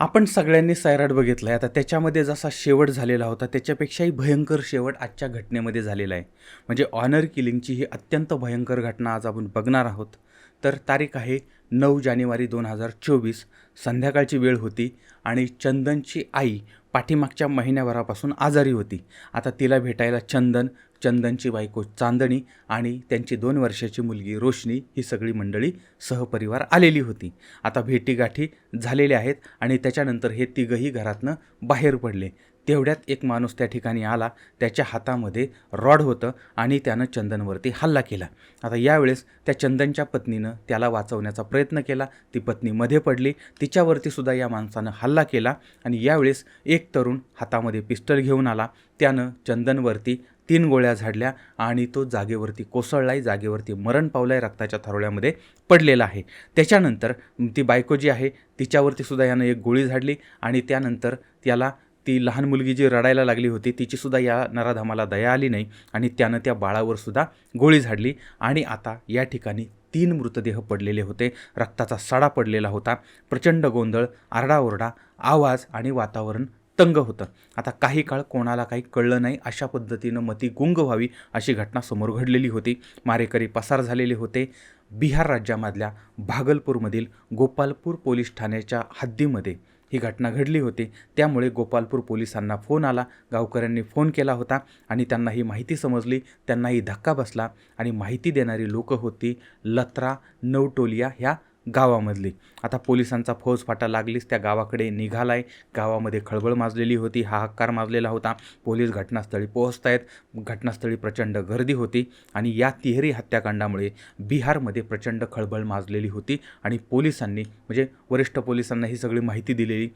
आपण सगळ्यांनी सैराट बघितला आहे आता त्याच्यामध्ये जसा शेवट झालेला होता त्याच्यापेक्षाही भयंकर शेवट आजच्या घटनेमध्ये झालेला आहे. म्हणजे ऑनर किलिंगची ही अत्यंत भयंकर घटना आज आपण बघणार आहोत. तर तारीख आहे नऊ जानेवारी दोन हजार चोवीस. संध्याकाळची वेळ होती आणि चंदनची आई पाठीमागच्या महिन्याभरापासून आजारी होती. आता तिला भेटायला चंदन चंदनची बायको चांदणी आणि त्यांची दोन वर्षाची मुलगी रोशनी ही सगळी मंडळी सहपरिवार आलेली होती. आता भेटीगाठी झालेल्या आहेत आणि त्याच्यानंतर हे तिघही घरातनं बाहेर पडले. तेवढ्यात एक माणूस त्या ठिकाणी आला. त्याच्या हातामध्ये रॉड होतं आणि त्यानं चंदनवरती हल्ला केला. आता यावेळेस त्या चंदनच्या पत्नीनं त्याला वाचवण्याचा प्रयत्न केला. ती पत्नी मध्ये पडली. तिच्यावरती सुद्धा या माणसानं हल्ला केला आणि यावेळेस एक तरुण हातामध्ये पिस्टल घेऊन आला. त्यानं चंदनवरती तीन गोळ्या झाडल्या आणि तो जागेवरती कोसळलाय जागेवरती मरण पावलाय रक्ताच्या थारोळ्यामध्ये पडलेला आहे. त्याच्यानंतर ती बायको जी आहे तिच्यावरती सुद्धा यानं एक गोळी झाडली आणि त्यानंतर त्याला ती लहान मुलगी जी रडायला लागली होती तिचीसुद्धा या नराधमाला दया आली नाही आणि त्यानं त्या बाळावर सुद्धा गोळी झाडली आणि आता या ठिकाणी तीन मृतदेह पडलेले होते. रक्ताचा सडा पडलेला होता. प्रचंड गोंधळ आरडाओरडा आवाज आणि वातावरण तंग होतं. आता काही काळ कोणाला काही कळलं नाही अशा पद्धतीनं मती गुंग व्हावी अशी घटना समोर घडलेली होती. मारेकरी पसार झालेले होते. बिहार राज्यामधल्या भागलपूरमधील गोपालपूर पोलीस ठाण्याच्या हद्दीमध्ये ही घटना घडली होती. त्यामुळे गोपालपूर पोलिसांना फोन आला. गावकऱ्यांनी फोन केला होता आणि त्यांना ही माहिती समजली. त्यांनाही धक्का बसला आणि माहिती देणारी लोकं होती लत्रा नवटोलिया ह्या गावामधली. आता पोलिसांचा फौजफाटा लागलीच त्या गावाकडे निघालाय. गावामध्ये खळबळ माजलेली होती हाहाकार माजलेला होता. पोलीस घटनास्थळी पोहोचत आहेत घटनास्थळी प्रचंड गर्दी होती आणि या तिहेरी हत्याकांडामुळे बिहारमध्ये प्रचंड खळबळ माजलेली होती आणि पोलिसांनी म्हणजे वरिष्ठ पोलिसांना ही सगळी माहिती दिलेली.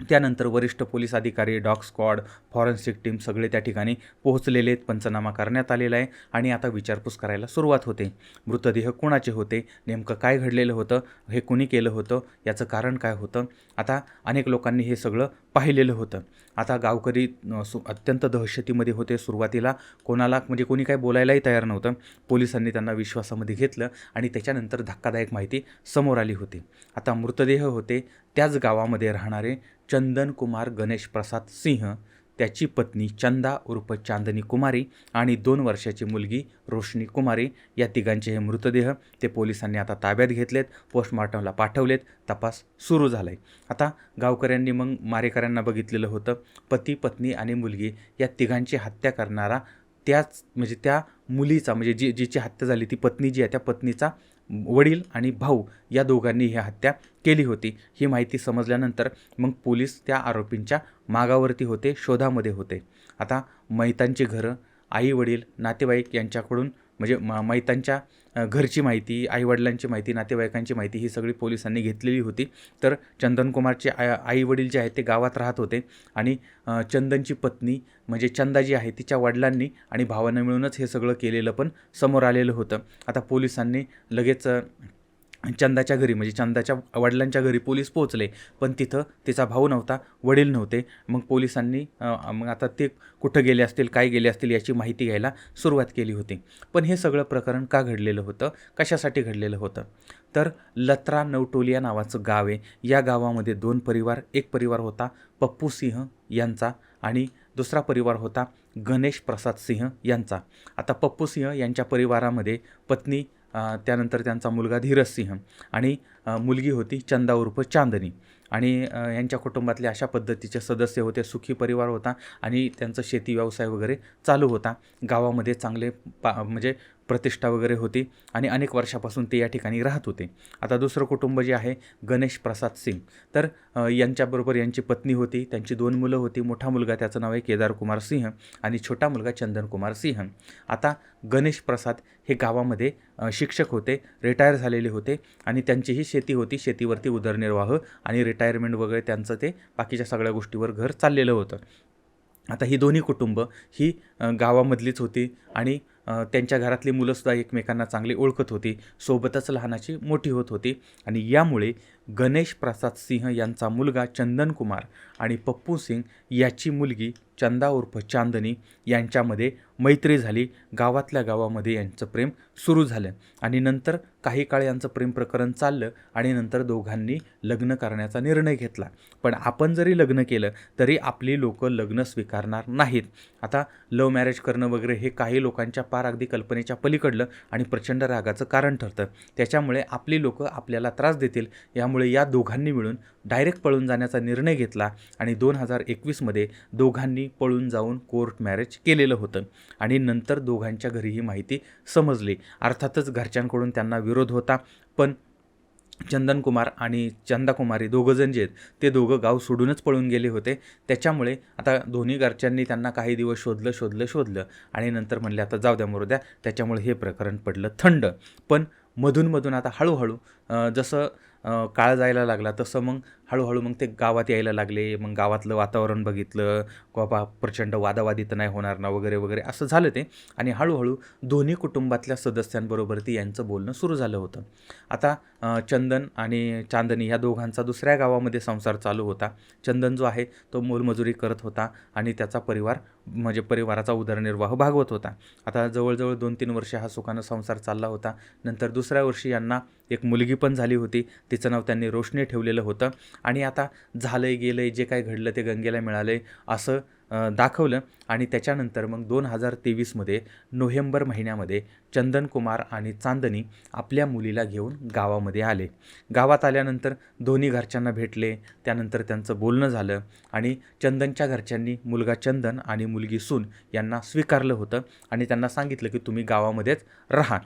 त्यानंतर वरिष्ठ पोलीस अधिकारी डॉग स्क्वॉड फॉरेन्सिक टीम सगळे त्या ठिकाणी पोहोचलेले आहेत. पंचनामा करण्यात आलेला आहे आणि आता विचारपूस करायला सुरुवात होते. मृतदेह कोणाचे होते? नेमकं काय घडलेलं होतं? हे कुणी केलं होतं? याचं कारण काय होतं? आता अनेक लोकांनी हे सगळं पाहिलेलं होतं. आता गावकरी सु अत्यंत दहशतीमध्ये होते सुरुवातीला. कोणाला म्हणजे कोणी काय बोलायलाही तयार नव्हतं. पोलिसांनी त्यांना विश्वासामध्ये घेतलं आणि त्याच्यानंतर धक्कादायक माहिती समोर आली होती. आता मृतदेह होते त्याच गावामध्ये राहणारे चंदन कुमार गणेश प्रसाद सिंह त्याची पत्नी चंदा उर्फ चांदनी कुमारी आणि दोन वर्षाची मुलगी रोशनी कुमारी या तिघांचे हे मृतदेह ते पोलिसांनी आता ताब्यात घेतलेत पोस्टमॉर्टमला पाठवलेत. तपास सुरू झाला आहे आता गावकऱ्यांनी मग मारेकऱ्यांना बघितलेलं होतं. पती पत्नी आणि मुलगी या तिघांची हत्या करणारा त्याच म्हणजे त्या मुलीचा म्हणजे जी जिची हत्या झाली ती पत्नी जी आहे त्या पत्नीचा वडील आणि भाऊ या दोघांनी ही हत्या केली होती. ही माहिती समजल्यानंतर मग पोलीस त्या आरोपींच्या मागावरती होते शोधामध्ये होते. आता मैतांची घरं आई वडील नातेवाईक यांच्याकडून म्हणजे मा मैतांच्या घरची माहिती आईवडिलांची माहिती नातेवाईकांची माहिती ही सगळी पोलिसांनी घेतलेली होती. तर चंदनकुमारचे आई आईवडील जे आहेत ते गावात राहत होते आणि चंदनची पत्नी म्हणजे चंदा जी आहे तिच्या वडिलांनी आणि भावानं मिळूनच हे सगळं केलेलं पण समोर आलेलं होतं. आता पोलिसांनी लगेच चंदाच्या घरी म्हणजे चंदाच्या वडिलांच्या घरी पोलीस पोहोचले पण तिथं तिचा भाऊ नव्हता वडील नव्हते. मग पोलिसांनी मग आता ते कुठं गेले असतील काय गेले असतील याची माहिती घ्यायला सुरुवात केली होती. पण हे सगळं प्रकरण का घडलेलं होतं? कशासाठी घडलेलं होतं? तर लत्रा नवटोलिया नावाचं गाव आहे. या गावामध्ये दोन परिवार एक परिवार होता पप्पू सिंह यांचा आणि दुसरा परिवार होता गणेश प्रसाद सिंह यांचा. आता पप्पू सिंह यांच्या परिवारामध्ये पत्नी त्यानंतर त्यांचा मुलगा धीरज सिंह आणि मुलगी होती चंदा उर्फ चांदनी. आणि यांच्या कुटुंबातले अशा पद्धतीचे सदस्य होते. सुखी परिवार होता आणि त्यांचं शेती व्यवसाय वगैरे चालू होता. गावामध्ये चांगले पा म्हणजे प्रतिष्ठा वगैरे होती आणि अनेक वर्षापासून ते या ठिकाणी राहत होते. आता दुसरं कुटुंब जे आहे गणेश प्रसाद सिंग. तर यांच्याबरोबर यांची पत्नी होती त्यांची दोन मुलं होती मोठा मुलगा त्याचं नाव आहे केदार कुमार सिंह आणि छोटा मुलगा चंदन कुमार सिंह. आता गणेश प्रसाद हे गावामध्ये शिक्षक होते रिटायर झालेले होते आणि त्यांचीही शेती होती शेतीवरती उदरनिर्वाह आणि रिटायरमेंट वगैरे त्यांचं ते बाकीच्या सगळ्या गोष्टीवर घर चाललेलं होतं. आता ही दोन्ही कुटुंब ही गावामधलीच होती आणि त्यांच्या घरातली मुलंसुद्धा एकमेकांना चांगली ओळखत होती सोबतच लहानाची मोठी होत होती आणि यामुळे गणेश प्रसाद सिंह यांचा मुलगा चंदन कुमार आणि पप्पू सिंग याची मुलगी चंदा उर्फ चांदनी यांच्यामध्ये मैत्री झाली. गावातल्या गावामध्ये यांचं प्रेम सुरू झालं आणि नंतर काही काळ यांचं प्रेम प्रकरण चाललं आणि नंतर दोघांनी लग्न करण्याचा निर्णय घेतला. पण आपण जरी लग्न केलं तरी आपली लोकं लग्न स्वीकारणार नाहीत. आता लव्ह मॅरेज करणं वगैरे हे काही लोकांच्या पार अगदी कल्पनेच्या पलीकडलं आणि प्रचंड रागाचं कारण ठरतं. त्याच्यामुळे आपली लोक आपल्याला त्रास देतील यामुळे या दोघांनी मिळून डायरेक्ट पळून जाण्याचा निर्णय घेतला आणि दोन हजार एकवीसमध्ये दोघांनी पळून जाऊन कोर्ट मॅरेज केलेलं होतं. आणि नंतर दोघांच्या घरी ही माहिती समजली. अर्थातच घरच्यांकडून त्यांना विरोध होता पण चंदन कुमार आणि चंदा कुमारी दोघं जण जे आहेत ते दोघं गाव सोडूनच पळून गेले होते. त्याच्यामुळे आता दोन्ही घरच्यांनी त्यांना काही दिवस शोधलं शोधलं शोधलं आणि नंतर म्हणले आता जाऊ द्या मरू द्या. त्याच्यामुळे हे प्रकरण पडलं थंड. पण मधूनमधून आता हळूहळू जसं काळ जायला लागला तसं मग हळूहळू मग ते गावात यायला लागले मग गावातलं वातावरण बघितलं बाबा प्रचंड वादावादी तर नाही होणार ना वगैरे वगैरे असं झालं ते. आणि हळूहळू दोन्ही कुटुंबातल्या सदस्यांबरोबर ती यांचं बोलणं सुरू झालं होतं. आता चंदन आणि चांदनी ह्या दोघांचा दुसऱ्या गावामध्ये संसार चालू होता. चंदन जो आहे तो मोलमजुरी करत होता आणि त्याचा परिवार म्हणजे परिवाराचा उदरनिर्वाह भागवत होता. आता जवळजवळ दोन तीन वर्ष हा सुखानं संसार चालला होता. नंतर दुसऱ्या वर्षी यांना एक मुलगी पण झाली होती. तिचं नाव त्यांनी रोशनी ठेवलेलं होतं. आणि आता झालंय गेलंय जे काय घडलं ते गंगेला मिळालं आहे असं दाखवलं. आणि त्याच्यानंतर मग दोन हजार तेवीसमध्ये नोव्हेंबर महिन्यामध्ये चंदन कुमार आणि चांदनी आपल्या मुलीला घेऊन गावामध्ये आले. गावात आल्यानंतर दोन्ही घरच्यांना भेटले. त्यानंतर त्यांचं बोलणं झालं आणि चंदनच्या घरच्यांनी मुलगा चंदन आणि मुलगी सून यांना स्वीकारलं होतं आणि त्यांना सांगितलं की तुम्ही गावामध्येच राहा.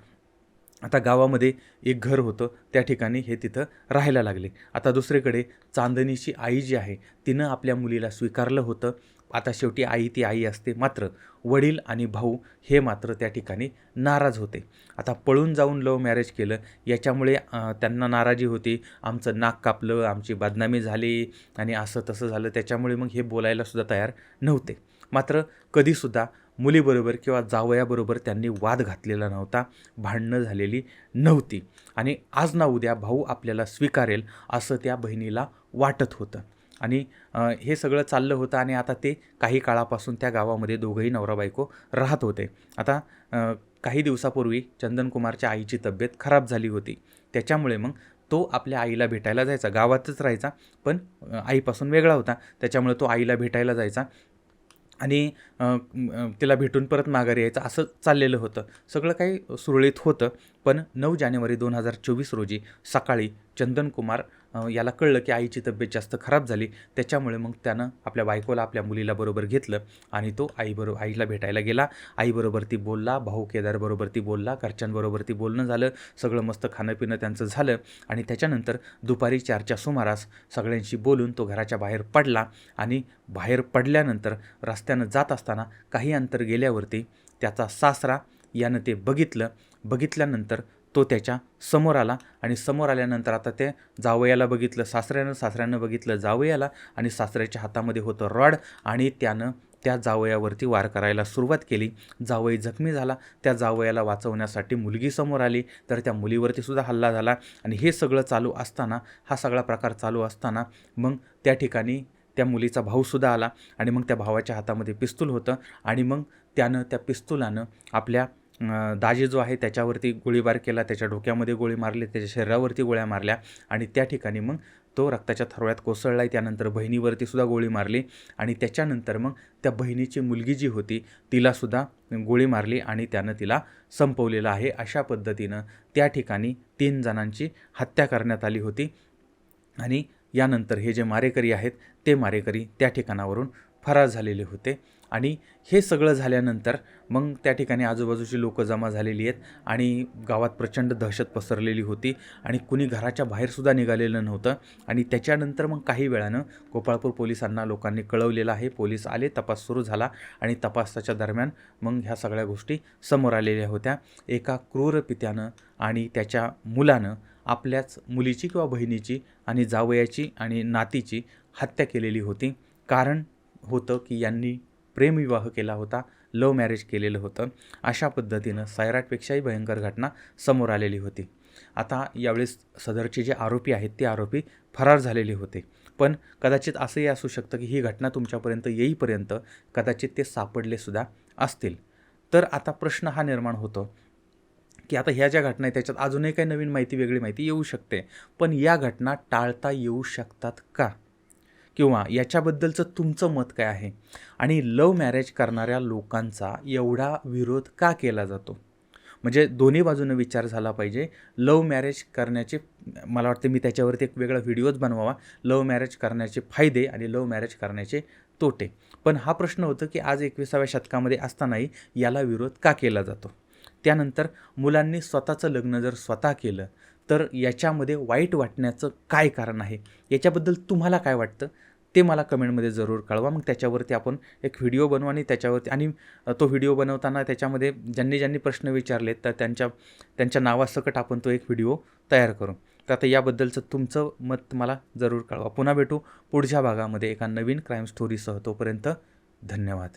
आता गावामध्ये एक घर होतं त्या ठिकाणी हे तिथं राहायला लागले. आता दुसरीकडे चांदणीची आई जी आहे तिनं आपल्या मुलीला स्वीकारलं होतं. आता शेवटी आई ती आई असते मात्र वडील आणि भाऊ हे मात्र त्या ठिकाणी नाराज होते. आता पळून जाऊन लव्ह मॅरेज केलं याच्यामुळे त्यांना नाराजी होती. आमचं नाक कापलं आमची बदनामी झाली आणि असं तसं झालं त्याच्यामुळे मग हे बोलायलासुद्धा तयार नव्हते. मात्र कधीसुद्धा मुलीबरोबर किंवा जावयाबरोबर त्यांनी वाद घातलेला नव्हता भांडणं झालेली नव्हती. आणि आज ना उद्या भाऊ आपल्याला स्वीकारेल असं त्या बहिणीला वाटत होतं. आणि हे सगळं चाललं होतं आणि आता ते काही काळापासून त्या गावामध्ये दोघंही नवरा बायको राहत होते. आता काही दिवसापूर्वी चंदनकुमारच्या आईची तब्येत खराब झाली होती. त्याच्यामुळे मग तो आपल्या आईला भेटायला जायचा. गावातच राहायचा पण आईपासून वेगळा होता. त्याच्यामुळे तो आईला भेटायला जायचा. आणि तिला भेटून परत माघारी यायचं असं चाललेलं होतं. सगळं काही सुरळीत होतं. पण नऊ जानेवारी दोन हजार चोवीस रोजी सकाळी चंदन कुमार याला कळलं की आईची तब्येत जास्त खराब झाली. त्याच्यामुळे मग त्यानं आपल्या बायकोला आपल्या मुलीला बरोबर घेतलं आणि तो आईबरोबर आईला भेटायला गेला. आईबरोबर ती बोलला भाऊ केदारबरोबर ती बोलला घरच्यांबरोबर ती बोलणं झालं सगळं मस्त खाणं पिणं त्यांचं झालं आणि त्याच्यानंतर दुपारी चारच्या सुमारास सगळ्यांशी बोलून तो घराच्या बाहेर पडला आणि बाहेर पडल्यानंतर रस्त्यानं जात असताना काही अंतर गेल्यावरती त्याचा सासरा यानं ते बघितलं. बघितल्यानंतर तो त्याच्यासमोर आला आणि समोर आल्यानंतर आता ते जावयाला बघितलं सासऱ्यानं सासऱ्यानं बघितलं जावयाला आणि सासऱ्याच्या हातामध्ये होतं रॉड आणि त्यानं त्या जावयावरती वार करायला सुरुवात केली. जावई जखमी झाला. त्या जावयाला वाचवण्यासाठी मुलगी समोर आली. तर त्या मुलीवरती सुद्धा हल्ला झाला आणि हे सगळं चालू असताना हा सगळा प्रकार चालू असताना मग त्या ठिकाणी त्या मुलीचा भाऊसुद्धा आला आणि मग त्या भावाच्या हातामध्ये पिस्तूल होतं आणि मग त्यानं त्या पिस्तुलानं आपल्या दाजी जो आहे त्याच्यावरती गोळीबार केला त्याच्या डोक्यामध्ये गोळी मारली त्याच्या शरीरावरती गोळ्या मारल्या आणि त्या ठिकाणी मग तो रक्ताच्या थरोळ्यात कोसळला. त्यानंतर बहिणीवरती सुद्धा गोळी मारली आणि त्याच्यानंतर मग त्या बहिणीची मुलगी जी होती तिलासुद्धा गोळी मारली आणि त्यानं तिला संपवलेलं आहे. अशा पद्धतीनं त्या ठिकाणी तीन जणांची हत्या करण्यात आली होती आणि यानंतर हे जे मारेकरी आहेत ते मारेकरी त्या ठिकाणावरून फरार झालेले होते. आणि हे सगळं झाल्यानंतर मग त्या ठिकाणी आजूबाजूची लोकं जमा झालेली आहेत आणि गावात प्रचंड दहशत पसरलेली होती आणि कुणी घराच्या बाहेरसुद्धा निघालेलं नव्हतं. आणि त्याच्यानंतर मग काही वेळानं गोपाळपूर पोलिसांना लोकांनी कळवलेलं आहे. पोलीस आले तपास सुरू झाला आणि तपासाच्या दरम्यान मग ह्या सगळ्या गोष्टी समोर आलेल्या होत्या. एका क्रूर पित्यानं आणि त्याच्या मुलानं आपल्याच मुलीची किंवा बहिणीची आणि जावयाची आणि नातीची हत्या केलेली होती. कारण होतं की यांनी प्रेमविवाह केला होता लव मॅरेज केलेलं होतं. अशा पद्धतीनं सैराटपेक्षाही भयंकर घटना समोर आलेली होती. आता यावेळेस सदरचे जे आरोपी आहेत ते आरोपी फरार झालेले होते. पण कदाचित असंही असू शकतं की ही घटना तुमच्यापर्यंत येईपर्यंत कदाचित ते सापडले सुद्धा असतील. तर आता प्रश्न हा निर्माण होतो की आता ह्या ज्या घटना आहेत त्याच्यात अजूनही काही नवीन माहिती वेगळी माहिती येऊ शकते. पण या घटना टाळता येऊ शकतात का? किंवा याच्याबद्दलचं तुमचं मत काय आहे? आणि लव मॅरेज करणाऱ्या लोकांचा एवढा विरोध का केला जातो? म्हणजे दोन्ही बाजूनं विचार झाला पाहिजे. लव मॅरेज करण्याचे मला वाटतं मी त्याच्यावरती एक वेगळा व्हिडिओच बनवावा. लव मॅरेज करण्याचे फायदे आणि लव मॅरेज करण्याचे तोटे. पण हा प्रश्न होतो की आज एकविसाव्या शतकामध्ये असतानाही याला विरोध का केला जातो? त्यानंतर मुलांनी स्वतःचं लग्न जर स्वतः केलं तर याच्यामध्ये वाईट वाटण्याचं काय कारण आहे? याच्याबद्दल तुम्हाला काय वाटतं? ते मला कमेंटमध्ये जरूर कळवा. मग त्याच्यावरती आपण एक व्हिडिओ बनवू आणि त्याच्यावरती आणि तो व्हिडिओ बनवताना त्याच्यामध्ये ज्यांनी ज्यांनी प्रश्न विचारलेत तर त्यांच्या त्यांच्या नावासकट आपण तो एक व्हिडिओ तयार करू. तर आता याबद्दलचं तुमचं मत मला जरूर कळवा. पुन्हा भेटू पुढच्या भागामध्ये एका नवीन क्राईम स्टोरीसह. तोपर्यंत धन्यवाद.